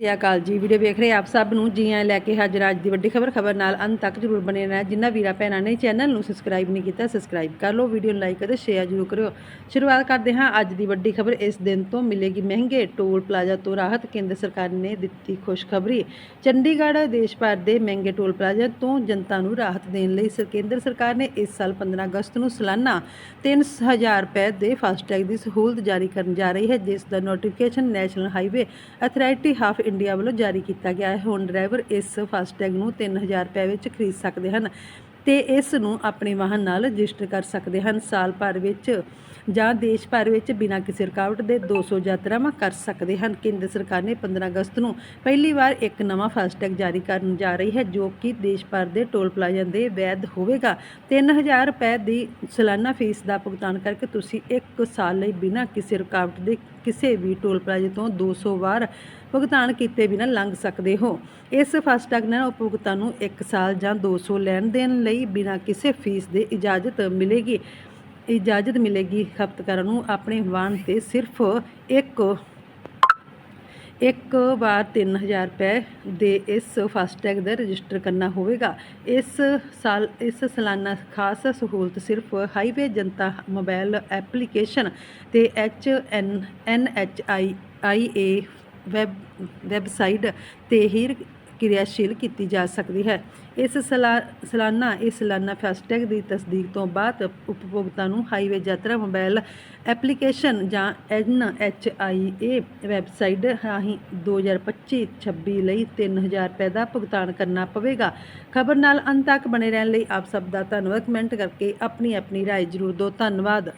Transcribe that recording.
ਸਤਿ ਅਕਾਲ ਜੀ। ਵੀਡੀਓ ਵੇਖ ਰਹੇ ਆਪ ਸਭ ਨੂੰ। ਜੀ ਆਇਆਂ ਲੈ ਕੇ ਹਾਜ਼ਰ ਅੱਜ ਦੀ ਵੱਡੀ ਖਬਰ। ਖਬਰ ਨਾਲ ਅੰਤ ਤੱਕ ਜਰੂਰ ਬਣੇ ਰਹਿਣਾ। ਜਿਨ੍ਹਾਂ ਵੀਰਾ, ਭੈਣਾਂ ਨੇ ਚੈਨਲ ਨੂੰ ਸਬਸਕ੍ਰਾਈਬ ਨਹੀਂ ਕੀਤਾ ਸਬਸਕ੍ਰਾਈਬ ਕਰ ਲਓ। ਵੀਡੀਓ ਨੂੰ ਲਾਈਕ ਅਤੇ ਸ਼ੇਅਰ ਜਰੂਰ ਕਰਿਓ। ਸ਼ੁਰੂਆਤ ਕਰਦੇ ਹਾਂ ਅੱਜ ਦੀ ਵੱਡੀ ਖਬਰ। ਇਸ ਦਿਨ ਤੋਂ ਮਿਲੇਗੀ ਮਹਿੰਗੇ ਟੋਲ ਪਲਾਜ਼ਾ ਤੋਂ ਰਾਹਤ। ਕੇਂਦਰ ਸਰਕਾਰ ਨੇ ਦਿੱਤੀ ਖੁਸ਼ਖਬਰੀ। ਚੰਡੀਗੜ੍ਹ ਦੇਸ਼ ਭਰ ਦੇ ਮਹਿੰਗੇ ਟੋਲ ਪਲਾਜ਼ਾ ਤੋਂ ਜਨਤਾ ਨੂੰ ਰਾਹਤ ਦੇਣ ਲਈ ਸਰ, ਕੇਂਦਰ ਸਰਕਾਰ ਨੇ ਇਸ ਸਾਲ 15 ਅਗਸਤ ਨੂੰ ਸਾਲਾਨਾ 3000 ਰੁਪਏ ਦੇ ਫਾਸਟੈਗ ਦੀ ਸਹੂਲਤ ਜਾਰੀ ਕਰਨ ਜਾ ਰਹੀ ਹੈ, ਜਿਸ ਦਾ notification national highway authority of India ਵੱਲੋਂ ਜਾਰੀ ਕੀਤਾ ਗਿਆ ਹੈ। ਹੁਣ ਡਰਾਈਵਰ ਇਸ ਫਾਸਟੈਗ ਨੂੰ 3000 ਰੁਪਏ ਵਿੱਚ ਖਰੀਦ ਸਕਦੇ ਹਨ। ਤੇ ਇਸ ਨੂੰ ਆਪਣੇ ਵਾਹਨ ਨਾਲ ਰਜਿਸਟਰ ਕਰ ਸਕਦੇ ਹਨ। ਸਾਲ ਭਰ ਵਿੱਚ ਜਾਂ ਦੇਸ਼ ਭਰ ਵਿੱਚ ਬਿਨਾਂ ਕਿਸੇ ਰੁਕਾਵਟ ਦੇ 200 ਯਾਤਰਾਵਾਂ ਕਰ ਸਕਦੇ ਹਨ। ਕੇਂਦਰ ਸਰਕਾਰ ਨੇ 15 ਅਗਸਤ ਨੂੰ ਪਹਿਲੀ ਵਾਰ ਇੱਕ ਨਵਾਂ ਫਾਸਟੈਗ ਜਾਰੀ ਕਰਨ ਜਾ ਰਹੀ ਹੈ, ਜੋ ਕਿ ਦੇਸ਼ ਭਰ ਦੇ ਟੋਲ ਪਲਾਜ਼ਾ ਦੇ ਵੈਧ ਹੋਵੇਗਾ। 3000 ਰੁਪਏ ਦੀ ਸਾਲਾਨਾ ਫੀਸ ਦਾ ਭੁਗਤਾਨ ਕਰਕੇ ਤੁਸੀਂ ਇੱਕ ਸਾਲ ਲਈ ਬਿਨਾਂ ਕਿਸੇ ਰੁਕਾਵਟ ਦੇ ਕਿਸੇ ਵੀ ਟੋਲ ਪਲਾਜ਼ੇ ਤੋਂ 200 ਵਾਰ ਭੁਗਤਾਨ ਕੀਤੇ ਬਿਨਾਂ ਲੰਘ ਸਕਦੇ ਹੋ। ਇਸ ਫਾਸਟੈਗ ਨਾਲ ਉਪਭੋਗਤਾ ਨੂੰ 1 ਸਾਲ ਜਾਂ 200 ਲੈਣ ਦੇਣ ਲਈ ਬਿਨਾਂ ਕਿਸੇ ਫੀਸ ਦੇ ਇਜਾਜ਼ਤ ਮਿਲੇਗੀ। ਇਜਾਜ਼ਤ ਮਿਲੇਗੀ ਖਪਤਕਾਰਾਂ ਨੂੰ ਆਪਣੇ ਵਾਹਨ ਤੇ ਸਿਰਫ ਇੱਕ ਇੱਕ ਵਾਰ 3000 ਰੁਪਏ ਦੇ ਇਸ ਫਾਸਟੈਗ ਦਾ ਰਜਿਸਟਰ ਕਰਨਾ ਹੋਵੇਗਾ। ਇਸ ਸਾਲ, ਇਸ ਸਾਲਾਨਾ ਖਾਸ ਸਹੂਲਤ ਸਿਰਫ ਹਾਈਵੇ ਜਨਤਾ ਮੋਬਾਈਲ ਐਪਲੀਕੇਸ਼ਨ ਤੇ H N N H I I A web, website ਤੇ ਹੀ ਕਿਰਿਆਸ਼ੀਲ ਕੀਤੀ ਜਾ ਸਕਦੀ ਹੈ ਇਸ ਸਲਾ- ਸਾਲਾਨਾ ਇਸ ਸਾਲਾਨਾ ਫਾਸਟੈਗ ਦੀ ਤਸਦੀਕ ਤੋਂ ਬਾਅਦ ਉਪਭੋਗਤਾ ਨੂੰ ਹਾਈਵੇ ਯਾਤਰਾ ਮੋਬਾਈਲ ਐਪਲੀਕੇਸ਼ਨ ਜਾਂ ਐਨ ਐਚ ਆਈ ਏ ਵੈਬਸਾਈਟ ਰਾਹੀਂ 2025-26 ਲਈ 3000 ਰੁਪਏ ਦਾ ਭੁਗਤਾਨ ਕਰਨਾ ਪਵੇਗਾ ਖਬਰ ਨਾਲ ਅੰਤ ਤੱਕ ਬਣੇ ਰਹਿਣ ਲਈ ਆਪ ਸਭ ਦਾ ਧੰਨਵਾਦ ਕਮੈਂਟ ਕਰਕੇ ਆਪਣੀ ਆਪਣੀ رائے ਜ਼ਰੂਰ ਦਿਓ ਧੰਨਵਾਦ